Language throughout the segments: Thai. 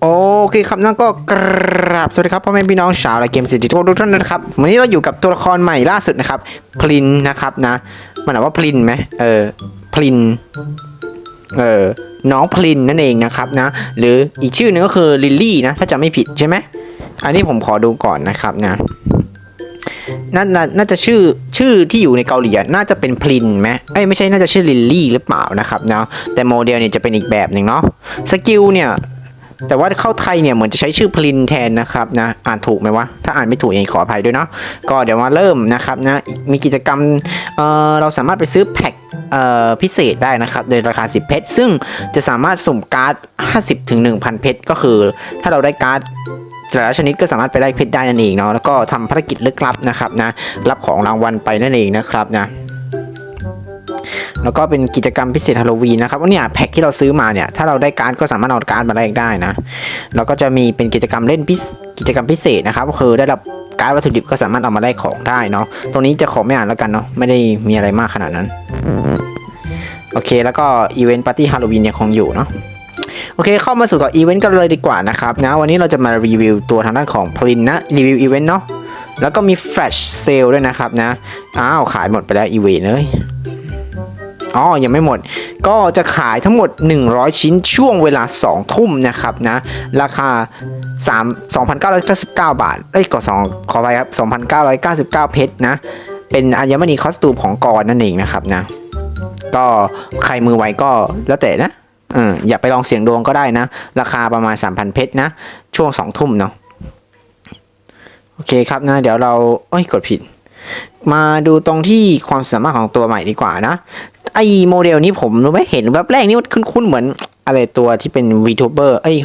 โอเคครับนั่นก็กราบสวัสดีครับพ่อแม่พี่น้องชาวและเกมสิทธิทุกทุกท่านนะครับวันนี้เราอยู่กับตัวละครใหม่ล่าสุดนะครับพลินนะครับนะมันอ่านว่าพลินไหมเออพลินเออน้องพลินนั่นเองนะครับนะ หรืออีกชื่อนึงก็คือลิลลี่นะถ้าจำไม่ผิดใช่ไหมอันนี้ผมขอดูก่อนนะครับนะ น่าน่าจะชื่อชื่อที่อยู่ในเกาหลีน่าจะเป็นพลินไหมเอ้ยไม่ใช่น่าจะชื่อลิลลี่หรือเปล่านะครับเนาะแต่โมเดลเนี่ยจะเป็นอีกแบบหนึ่งเนาะสกิลเนี่ยแต่ว่าเข้าไทยเนี่ยเหมือนจะใช้ชื่อพลินแทนนะครับนะอ่านถูกไหมวะถ้าอ่านไม่ถูกยังขออภัยด้วยเนาะก็เดี๋ยวมาเริ่มนะครับนะมีกิจกรรมเออเราสามารถไปซื้อแพ็คเออพิเศษได้นะครับในราคา 10 เพชรซึ่งจะสามารถสุ่มการ์ด 50ถึง1,000 เพชรก็คือ ถ้าเราได้การ์ด แต่ละชนิดก็สามารถไปได้เพชรได้นั่นเองเนาะแล้วก็ทำภารกิจลึกลับนะครับนะรับของรางวัลไปนั่นเองนะครับนะแล้วก็เป็นกิจกรรมพิเศษฮาโลวีนนะครับว่าเนี่ยแพ็คที่เราซื้อมาเนี่ยถ้าเราได้การ์ดก็สามารถเอาการ์ดมาแลกได้นะแล้วก็จะมีเป็นกิจกรรมเล่นพิกิจกรรมพิเศษนะครับก็คือได้รับการ์ดวัตถุดิบก็สามารถเอามาแลกของได้เนาะตรงนี้จะขอไม่อ่านแล้วกันเนาะไม่ได้มีอะไรมากขนาดนั้นโอเค แล้วก็อีเวนต์ปาร์ตี้ฮาโลวีนยังคงอยู่เนาะ โอเคเข้ามาสู่ต่ออีเวนต์กันเลยดีกว่านะครับนะวันนี้เราจะมารีวิวตัวทางด้านของพลินนะรีวิวอีเวนต์เนาะแล้วก็มีแฟลชเซลด้วยนะครับนะอ้าวขายหมดไปแล้วอีเวนต์เลยอ๋อ ยังไม่หมด ก็จะขายทั้งหมด 100 ชิ้นช่วงเวลา 2 ทุ่มนะครับนะ ราคา 3 2,999 บาท เอ้ยก่อ2ขอไปครับ 2,999 เพชรนะ เป็นอัญมณีคอสตูมของกรนั่นเองนะครับนะ ก็ใครมือไวก็แล้วแต่นะ เอออย่าไปลองเสียงดวงก็ได้นะ ราคาประมาณ 3,000 เพชรนะ ช่วง 2 ทุ่มเนาะโอเคครับนะ เดี๋ยวเราเอ้ยกดผิด มาดูตรงที่ความสามารถของตัวใหม่ดีกว่านะไอโมเดลนี้ผมไม่เห็นแบบแรกนี่มันคุ้นๆเหมือนอะไรตัวที่เป็น VTuber เอ้ย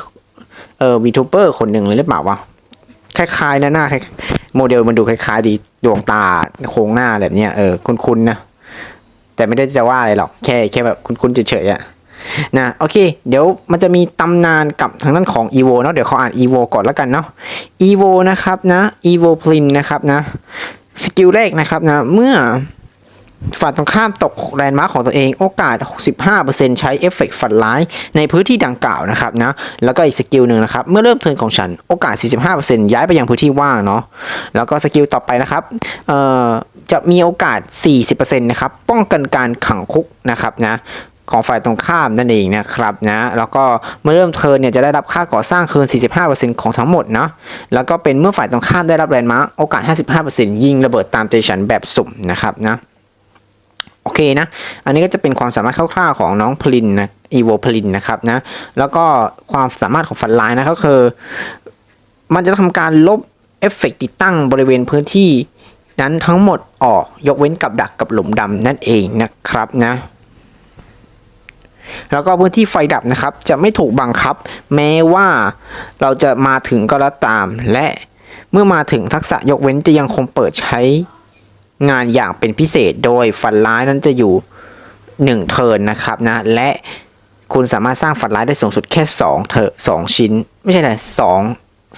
เออ VTuber คนหนึ่งเลยหรือเปล่าวะคล้ายๆนะหน้าคล้ายโมเดลมันดูคล้ายๆดีดวงตาโครงหน้าแบบเนี้ยเออคุ้นๆนะแต่ไม่ได้จะว่าอะไรหรอกแค่แค่แบบคุ้นๆเฉยๆอะ นะโอเค เดี๋ยวมันจะมีตำนานกับทางด้านของ EVO เนาะเดี๋ยวเขาอ่าน EVO ก่อนแล้วกันเนาะ EVO นะครับนะ EVO Plin นะครับนะสกิลแรกนะครับนะเมื่อฝ่ายตรงข้ามตกแลนด์มาร์คของตัวเองโอกาส 65%ใช้เอฟเฟกต์ฝันร้ายในพื้นที่ดังกล่าวนะครับนะแล้วก็อีกสกิลหนึ่งนะครับ เมื่อเริ่มเทิร์นของฉันโอกาส 45%ย้ายไปยังพื้นที่ว่างเนาะแล้วก็สกิลต่อไปนะครับเอ่อจะมีโอกาส 40%นะครับป้องกันการขังคุกนะครับนะ ของฝ่ายตรงข้ามนั่นเองนะครับนะแล้วก็เมื่อเริ่มเทิร์นเนี่ยจะได้รับค่าก่อสร้างคืน 45%ของทั้งหมดเนาะแล้วก็เป็นเมื่อฝ่ายตรงข้ามได้รับแลนด์มาร์คโอกาส 55%ยิงระเบิดตามใจฉันแบบสุ่มนะครับนะโอเคนะ อันนี้ก็จะเป็นความสามารถคร่าวๆของน้องพลินนะอีโวพลินนะครับนะ แล้วก็ความสามารถของฟันลายนะก็คือ มันจะทำการลบเอฟเฟกต์ติดตั้งบริเวณพื้นที่นั้นทั้งหมดออกยกเว้นกับดักกับหลุมดำนั่นเองนะครับนะ แล้วก็พื้นที่ไฟดับนะครับ จะไม่ถูกบังคับ แม้ว่าเราจะมาถึงก็แล้วตาม และเมื่อมาถึงทักษะยกเว้นจะยังคงเปิดใช้งานอย่างเป็นพิเศษโดยฝันร้ายนั้นจะอยู่ 1 เทิร์นนะครับนะ และคุณสามารถสร้างฝันร้ายได้สูงสุดแค่ 2เทอสองชิ้น ไม่ใช่เลยสอง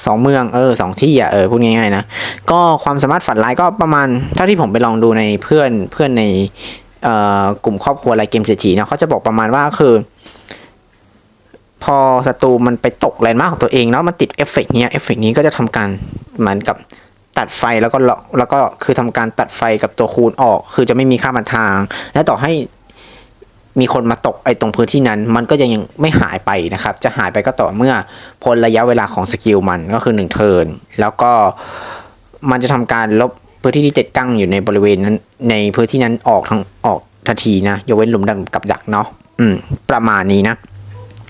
สองเมืองเออสองที่อะเออพูดง่ายๆนะ ก็ความสามารถฝันร้ายก็ประมาณเท่าที่ผมไปลองดูในเพื่อนเพื่อนใน กลุ่มครอบครัวอะไรเกมเศรษฐีเนาะเขาจะบอกประมาณว่าคือ พอศัตรูมันไปตกแลนด์มาร์คของตัวเองแล้วมันติดเอฟเฟกต์เนี้ยเอฟเฟกต์นี้ก็จะทำการเหมือนกับตัดไฟแล้วก็ล็อกแล้วก็คือทำการตัดไฟกับตัวคูณออก คือจะไม่มีค่ามันทาง และต่อให้มีคนมาตกไอ้ตรงพื้นที่นั้น มันก็ยังยังไม่หายไปนะครับ จะหายไปก็ต่อเมื่อพ้นระยะเวลาของสกิลมันก็คือหนึ่งเทิร์นแล้วก็มันจะทำการลบ พื้นที่ที่ติดตั้งอยู่ในบริเวณนั้น ในพื้นที่นั้นออกทั้งออกทันทีนะยกเว้นหลุมดำกับดักเนาะอืม ประมาณนี้นะ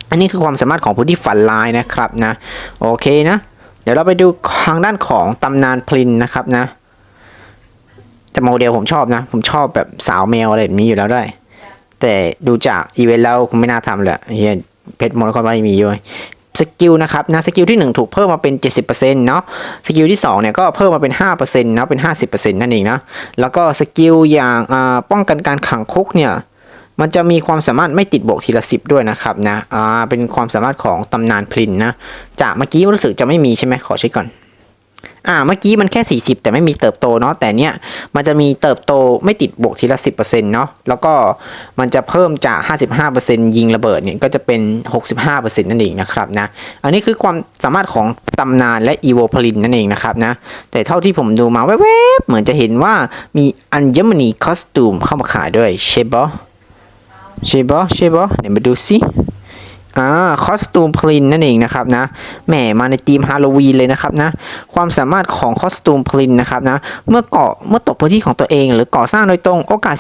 อันนี้คือความสามารถของพื้นที่ฝันลายนะครับนะ โอเคนะ เดี๋ยวเราไปดูทางด้านของตำนานพลินนะครับนะแต่โมเดลผมชอบนะ ผมชอบแบบสาวแมวอะไรแบบนี้อยู่แล้วด้วย แต่ดูจากอีเวนต์แล้วคงไม่น่าทำเลยเฮียเพชรมรกตไม่มีด้วย สกิลนะครับนะสกิลที่ 1 ถูกเพิ่มมาเป็น 70%เนาะสกิลที่2เนี่ยก็เพิ่มมาเป็น5%เนาะเป็น 50%นั่นเองนะแล้วก็สกิลอย่างอ่าป้องกันการขังคุกเนี่ยมันจะมีความสามารถไม่ติดบวกทีละสิบด้วยนะครับนะอ่าเป็นความสามารถของตำนานพลินนะจากเมื่อกี้รู้สึกจะไม่มีใช่ไหมขอเช็คก่อน อ่าเมื่อกี้มันแค่ 40 แต่ไม่มีเติบโตเนาะแต่เนี้ยมันจะมีเติบโตไม่ติดบวกทีละ 10%เนาะแล้วก็มันจะเพิ่มจาก 55%ยิงระเบิดเนี่ยก็จะเป็น 65%นั่นเองนะครับนะอันนี้คือความสามารถของตำนานและอีโวพลินนั่นเองนะครับนะแต่เท่าที่ผมดูมาแวบๆเหมือนจะเห็นว่ามีอัญมณีคอสตูมเข้ามาขายด้วยใช่ปะใช่ปะใช่ปะเดี๋ยวมาดูสิ อ่าคอสตูมพลินนั่นเองนะครับนะแหมมาในธีมฮาโลวีนเลยนะครับนะความสามารถของคอสตูมพลินนะครับนะเมื่อเกาะเมื่อตกพื้นที่ของตัวเอง หรือก่อสร้างโดยตรงโอกาส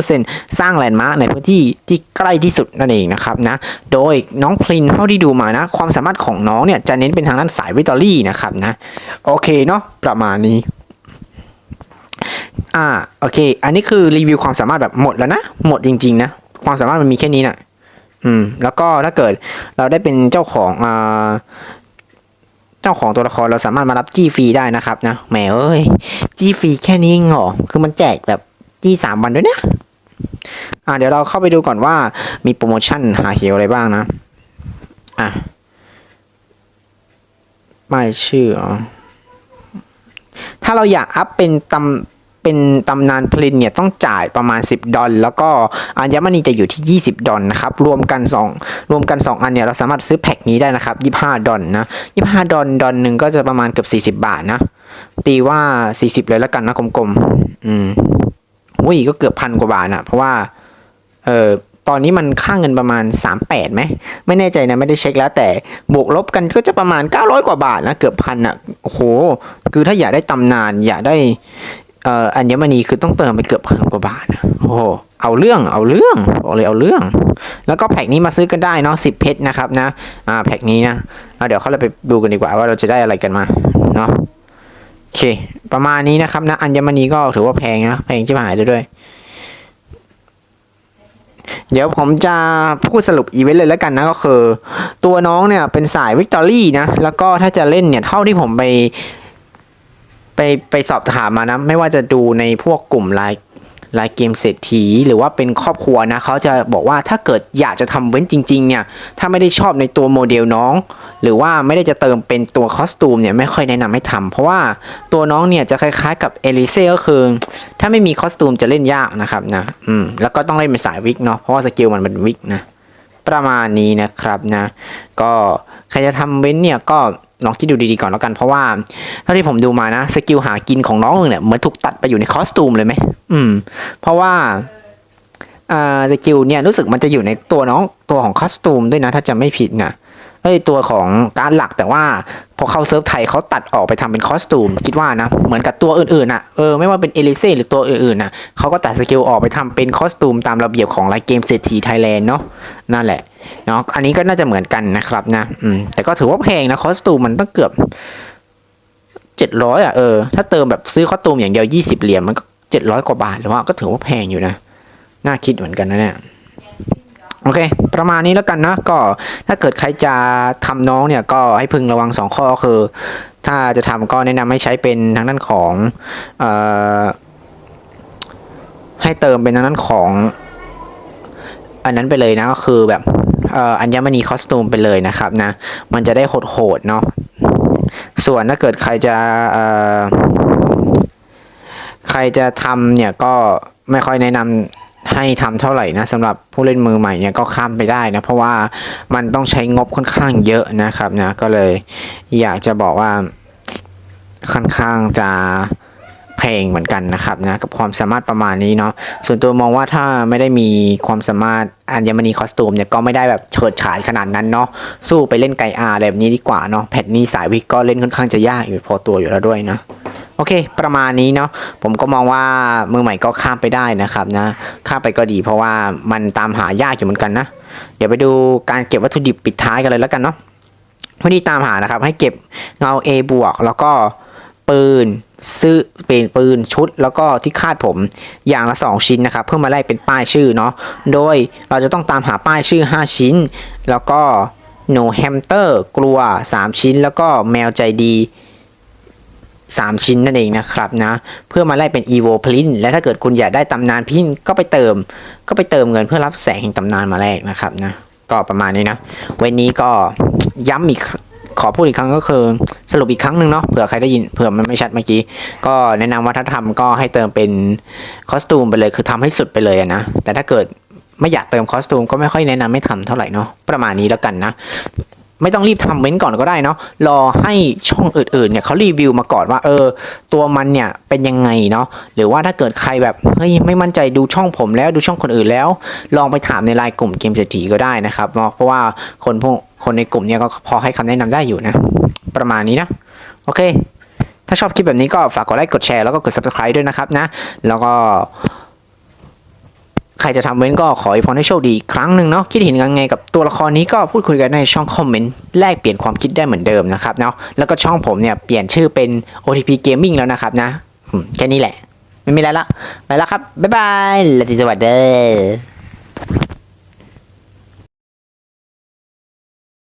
45%สร้างแลนด์มาร์กในพื้นที่ที่ใกล้ที่สุดนั่นเองนะครับนะโดยน้องพลินเท่าที่ดูมานะ ความสามารถของน้องเนี่ยจะเน้นเป็นทางด้านสายวิตอรี่นะครับนะโอเคเนาะประมาณนี้อ่าโอเค อันนี้คือรีวิวความสามารถแบบหมดแล้วนะหมดจริงๆนะความสามารถมันมีแค่นี้นะ อืม แล้วก็ถ้าเกิดเราได้เป็นเจ้าของอ่าเจ้าของตัวละครเราสามารถมารับจี้ฟรีได้นะครับนะแหมเอ้ยจี้ฟรีแค่นี้เองหรอคือมันแจกแบบจี้สามวันด้วยเนี่ยอ่าเดี๋ยวเราเข้าไปดูก่อนว่ามีโปรโมชั่นหาเหียวอะไรบ้างนะ อะไม่ชื่ออ๋อถ้าเราอยากอัพเป็นตำ เป็นตำนานพลินเนี่ยต้องจ่ายประมาณ 10 ดอลแล้วก็อัญมณีจะอยู่ที่ 20 ดอลนะครับรวมกัน 2 รวมกัน 2 อันเนี่ยเราสามารถซื้อแพ็คนี้ได้นะครับ 25 ดอลนะ 25 ดอลดอลหนึ่งก็จะประมาณเกือบ40 บาทนะ ตีว่า 40 เลยแล้วกันนะกลมๆอืมอุ้ยก็เกือบพันกว่าบาทนะเพราะว่าเออตอนนี้มันค่าเงินประมาณ 38ไหมไม่แน่ใจนะไม่ได้เช็คแล้วแต่บวกลบกันก็จะประมาณ 900 กว่าบาทนะเกือบพันอะโอ้โห คือถ้าอยากได้ตำนานอยากได้ อ่ออัญมณีคือต้องเติมไปเกือบพันกว่าบาทนะโอ้โหเอาเรื่องเอาเรื่องบอกเลยเอาเรื่อง แล้วก็แพ็กนี้มาซื้อกันได้เนาะสิบเพชรนะครับนะอ่าแพ็กนี้นะเเดี๋ยวเขาเราไปดูกันดีกว่าว่าเราจะได้อะไรกันมาเนาะโอเค ประมาณนี้นะครับนะ อัญมณีก็ถือว่าแพงนะแพงชิบหายเลยด้วย เดี๋ยวผมจะพูดสรุปอีเวนต์เลยแล้วกันนะก็คือ ตัวน้องเนี่ยเป็นสายวิกตอรี่นะ แล้วก็ถ้าจะเล่นเนี่ยเท่าที่ผมไป ไปไปสอบถามมานะ ไม่ว่าจะดูในพวกกลุ่มไลน์ไลน์เกมเศรษฐี หรือว่าเป็นครอบครัวนะเขาจะบอกว่าถ้าเกิดอยากจะทำเว้นจริง ๆ เนี่ย ถ้าไม่ได้ชอบในตัวโมเดลน้อง หรือว่าไม่ได้จะเติมเป็นตัวคอสตูมเนี่ยไม่ค่อยแนะนำให้ทำเพราะว่าตัวน้องเนี่ยจะคล้ายๆกับเอลิเซ่ก็คือ ถ้าไม่มีคอสตูมจะเล่นยากนะครับนะอืมแล้วก็ต้องเล่นเป็นสายวิกเนาะเพราะว่าสกิลมันเป็นวิกนะประมาณนี้นะครับนะ ก็ใครจะทำเว้นเนี่ยก็ ลองคิดดูดีๆก่อนแล้วกันเพราะว่าเท่าที่ผมดูมานะสกิลหากินของน้องเนี่ยเหมือนถูกตัดไปอยู่ในคอสตูมเลยไหมอืม เพราะว่าอ่าสกิลเนี่ยรู้สึกมันจะอยู่ในตัวน้องตัวของคอสตูมด้วยนะ ถ้าจะไม่ผิดนะ เอ้ยตัวของการหลักแต่ว่าพอเข้าเซิร์ฟไทยเขาตัดออกไปทำเป็นคอสตูมคิดว่านะเหมือนกับตัวอื่นๆอะเออไม่ว่าเป็นเอลิเซ่หรือตัวอื่นๆน่ะเขาก็ตัดสกิลออกไปทำเป็นคอสตูมตามระเบียบของไลน์เกมเศรษฐีไทยแลนด์เนาะนั่นแหละเนาะอันนี้ก็น่าจะเหมือนกันนะครับนะอืมแต่ก็ถือว่าแพงนะคอสตูมมันต้องเกือบเจ็ดร้อยอะเออถ้าเติมแบบซื้อคอสตูมอย่างเดียวยี่สิบเหรียญมันก็เจ็ดร้อยกว่าบาทหรือว่าก็ถือว่าแพงอยู่นะน่าคิดเหมือนกันนะเนี่ย โอเค ประมาณนี้แล้วกันนะ ก็ถ้าเกิดใครจะทำน้องเนี่ยก็ให้พึงระวังสองข้อคือ ถ้าจะทำก็แนะนำให้ใช้เป็นทางด้านของเอ่อให้เติมเป็นทางด้านของ อันนั้นไปเลยนะก็คือแบบเอ่ออัญมณีคอสตูมไปเลยนะครับนะ มันจะได้โหดๆเนาะส่วนถ้าเกิดใครจะเอ่อใครจะทำเนี่ยก็ไม่ค่อยแนะนำ ให้ทำเท่าไหร่นะสำหรับผู้เล่นมือใหม่เนี่ยก็ข้ามไปได้นะเพราะว่ามันต้องใช้งบค่อนข้างเยอะนะครับนะก็เลยอยากจะบอกว่าค่อนข้างจะเพลงเหมือนกันนะครับนะกับความสามารถประมาณนี้เนาะส่วนตัวมองว่าถ้าไม่ได้มีความสามารถอัญมณีคอสตูมเนี่ยก็ไม่ได้แบบเฉิดฉายขนาดนั้นเนาะสู้ไปเล่นไกอาอะไรแบบนี้ดีกว่าเนาะแพทนี้สายวิกก็เล่นค่อนข้างจะยากอยู่พอตัวอยู่แล้วด้วยนะ โอเค ประมาณนี้เนาะผมก็มองว่ามือใหม่ก็ข้ามไปได้นะครับนะข้ามไปก็ดีเพราะว่ามันตามหายากอยู่เหมือนกันนะ เดี๋ยวไปดูการเก็บวัตถุดิบปิดท้ายกันเลยแล้วกันเนาะวิธีตามหานะครับ ให้เก็บเงา A บวกแล้วก็ปืนซื้อเป็นปืนชุด แล้วก็ที่คาดผมอย่างละ 2 ชิ้นนะครับ เพื่อมาแลกเป็นป้ายชื่อเนาะโดยเราจะต้องตามหาป้ายชื่อ 5 ชิ้น แล้วก็หนูแฮมสเตอร์กลัว 3 ชิ้น แล้วก็แมวใจดี 3 ชิ้นนั่นเองนะครับนะ เพื่อมาแลกเป็น evo print และถ้าเกิดคุณอยากได้ตำนานพินก็ไปเติม ก็ไปเติมเงินเพื่อรับแสงแห่งตำนานมาแลกนะครับนะ ก็ประมาณนี้นะ วันนี้ก็ย้ำอีกขอพูดอีกครั้งก็คือสรุปอีกครั้งหนึ่งเนาะเผื่อใครได้ยินเผื่อมันไม่ชัดเมื่อกี้ ก็แนะนำว่าถ้าทำก็ให้เติมเป็นคอสตูมไปเลยคือทำให้สุดไปเลยนะแต่ถ้าเกิดไม่อยากเติมคอสตูมก็ไม่ค่อยแนะนำให้ทำเท่าไหร่เนาะประมาณนี้แล้วกันนะ ไม่ต้องรีบทำเว้นก่อนก็ได้เนาะรอให้ช่องอื่นๆเนี่ยเขารีวิวมาก่อนว่า เออ ตัวมันเนี่ยเป็นยังไงเนาะหรือว่าถ้าเกิดใครแบบเฮ้ยไม่มั่นใจดูช่องผมแล้วดูช่องคนอื่นแล้ว ลองไปถามในไลน์กลุ่มเกมเศรษฐีก็ได้นะครับเนาะเพราะว่าคนพวกคนในกลุ่มเนี่ยก็พอให้คำแนะนำได้อยู่นะ ประมาณนี้นะโอเค ถ้าชอบคลิปแบบนี้ก็ฝากกดไลค์กดแชร์แล้วก็กด subscribe ด้วยนะครับนะ แล้วก็ ใครจะทำเว้นก็ขออวยพรให้โชคดีอีกครั้งหนึ่งเนาะคิดเห็นยังไงกับตัวละครนี้ก็พูดคุยกันในช่องคอมเมนต์แลกเปลี่ยนความคิดได้เหมือนเดิมนะครับเนาะแล้วก็ช่องผมเนี่ยเปลี่ยนชื่อเป็น OTP Gaming แล้วนะครับนะแค่นี้แหละ ไม่มีอะไรละไปแล้วครับบ๊ายบายและสวัสดี